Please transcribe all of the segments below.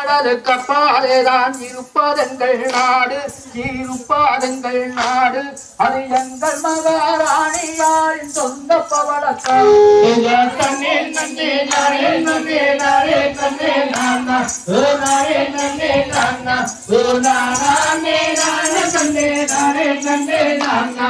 கடலுக்கு அப்பாலேதான் இருப்பதெங்கள் நாடு இருப்பதெங்கள் நாடு. அது எங்கள் மகாராணியாரின் சொந்த பவளக்கம் தன்னே நன்னே நானே நன்னே நானே நன்னே நானா ஓ நானே நன்னே நானா ஓ நானே நானே நானே நானா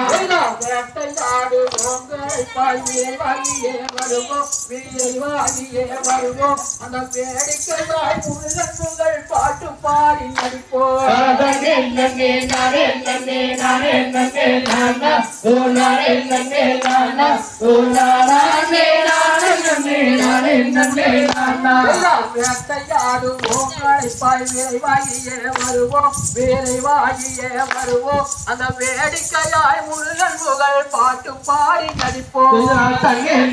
வேட்டையாடு உங்கள் பாயே வாங்கியே வருவோம். வீரை வாங்கியே வருவோம். அந்த வேடிக்கையாய் முருகன் பாட்டு பாடி நடிப்போம். நன்னே நானே நன்னே நானே நன்னே நானா? ஓ நானே நன்னே நானா? ஓ நானே நானே வருவோம் வீரை வருவோம் அந்த வேடிக்கையாய் முருகன் புகழ் பாட்டு பாடி நடிப்போம்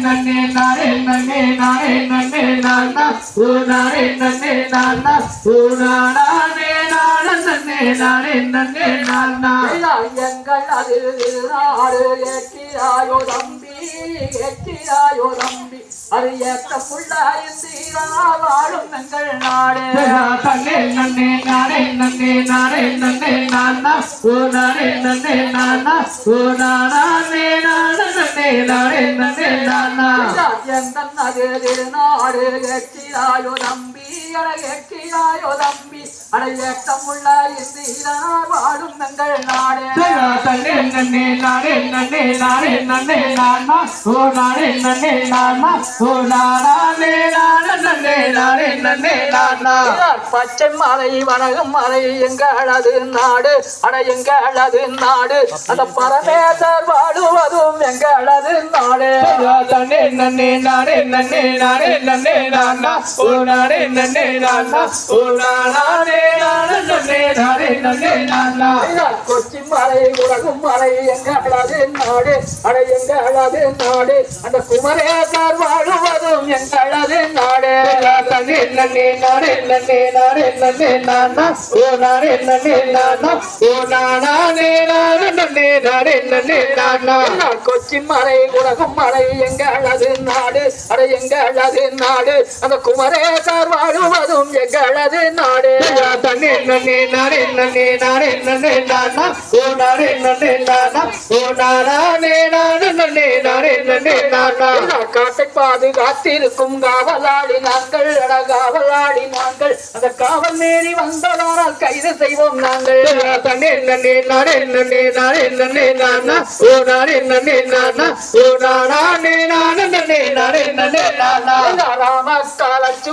நன்னே நானே நன்னே நானே நன்னே நானா ஓ நானே நன்னே நானா ஓ நானே நன்னே நானே நன்னே நானா எங்கள் ஏற்றியாயோ தம்பி அது ஏற்ற புள்ளாயின் தீரா வாழும் எங்கள் நாடு. தன்னே நன்னே நானே நன்னே நானே நன்னே நானா ஓ நானே நன்னே நானா ஓ நானே நானே நன்னே நானே நன்னே நானா. தம்பி அட ஏற்றியாயோ தம்பி அட ஏற்றமுள்ள இந்தீரா வாழும் எங்கள் நாடு தன்னே நன்னே நானே நன்னே நானே நன்னே நானா ஓ நானே நன்னே நானா ஓ நானே நானே நன்னே நானே நன்னே நானா பச்சை மலை வனகம் மலை எங்களது நாடு அட எங்களது நாடு அந்த பரமேசர் வாழுவதும் எங்களது நாடு தன்னே நன்னே நானே நன்னே நானே நன்னே நானா ஓ நானே நன்னே கொச்சி மலை உலகும் மலை எங்க எங்களது நாடு அட எங்களது நாடு அந்த குமரேசர் வாழுவதும் எங்க எங்களது நாடு தன்னே நன்னே நானே நன்னே நானே நன்னே நானா? ஓ நானே நன்னே நானா? ஓ நானே நானே நன்னே நானே நன்னே நானா? கொச்சி மலை உலகம் மலை எங்களது நாடு? அட எங்களது நாடு? அந்த குமரேசர் வாழுவதும் எங்களது நாடு? தன்னே நன்னே நானே நன்னே நானே நன்னே நானா? ஓ நானே நன்னே நானா? ஓ நானே நானே நன்னே நானே நன்னே நானா. காட்டை பாதுகாத்திருக்கும் காவலாடி நாங்கள் அட காவலாடி நாங்கள் அந்த காவல் மீறி வந்ததானால் கைது செய்வோம் நாங்கள். தன்னே நன்னே நானே நன்னே நானே நன்னே நானா. ஓ நானே நன்னே நானா. ஓ நானே நானே நன்னே நானே நன்னே நானா.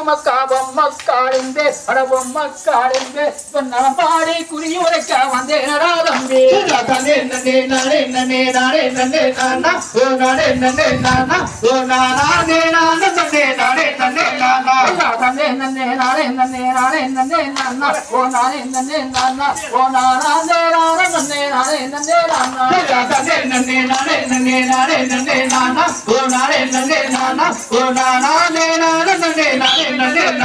மஸ்கா பொம்மஸ்கா என்பே அட பொம்மஸ்கா என்பே சொன்ன பாடி குறி உரைக்க வந்தேன் ராதம்பி நானே நன்னே நானே நன்னே நானே நன்னே நானா ஓ நானே நன்னே நானா ஓ நானே நானே நன்னே நானே நன்னே நானா நானே நன்னே நானே நன்னே நானே நன்னே நானா ஓ நானே நன்னே நானா ஓ நானே நானே நன்னே நானே நன்னே நானா நானே நன்னே நானே நன்னே நானே நன்னே நானா ஓ நானே நன்னே நானா ஓ நானே